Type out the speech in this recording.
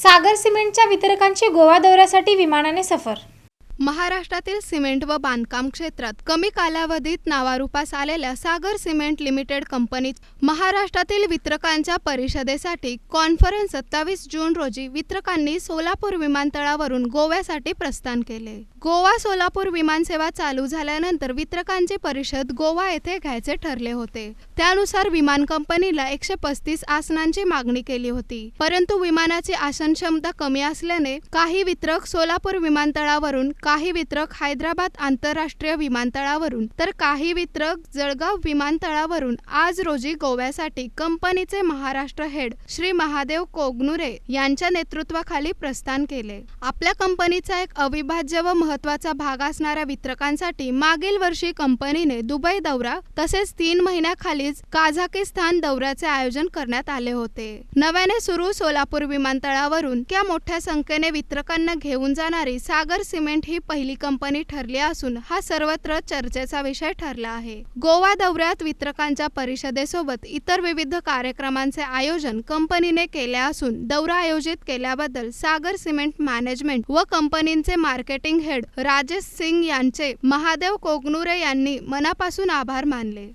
सागर सिमेंटच्या वितरकांची गोवा दौऱ्यासाठी विमानाने सफर महाराष्ट्रातील सिमेंट व बांधकाम क्षेत्रात कमी कालावधीत नावारूपास आलेल्या सागर सिमेंट लिमिटेड कंपनीत महाराष्ट्रातील वितरकांच्या परिषदेसाठी कॉन्फरन्स सत्तावीस जून रोजी वितरकांनी सोलापूर विमानतळावरून गोव्यासाठी प्रस्थान केले. गोवा सोलापूर विमानसेवा चालू झाल्यानंतर वितरकांची परिषद गोवा येथे घ्यायचे ठरले होते. त्यानुसार विमान कंपनीला एकशे पस्तीस आसनांची मागणी केली होती. परंतु विमानाची आसन क्षमता कमी असल्याने काही वितरक सोलापूर विमानतळावरून काही वितरक हैदराबाद आंतरराष्ट्रीय विमानतळावरून तर काही वितरक जळगाव विमानतळावरून आज रोजी गोव्यासाठी कंपनीचे महाराष्ट्र हेड श्री महादेव कोगनुरे यांच्या नेतृत्वाखाली प्रस्थान केले. आपल्या कंपनीचा एक अविभाज्य व महत्त्वाचा भाग असणाऱ्या वितरकांसाठी मागील वर्षी कंपनीने दुबई दौरा तसेच तीन महिन्याखालीच काझाकिस्तान दौऱ्याचे आयोजन करण्यात आले होते. नव्याने सुरू सोलापूर विमानतळावरून त्या मोठ्या संख्येने वितरकांना घेऊन जाणारी सागर सिमेंट ही पहिली कंपनी ठरली असून हा सर्वत्र चर्चेचा विषय ठरला आहे. गोवा दौऱ्यात वितरकांच्या परिषदेसोबत इतर विविध कार्यक्रमांचे आयोजन कंपनीने केले असून दौरा आयोजित केल्याबद्दल सागर सिमेंट मॅनेजमेंट व कंपनीचे मार्केटिंग हेड राजेश सिंग यांचे महादेव कोगनुरे यांनी मनापासून आभार मानले.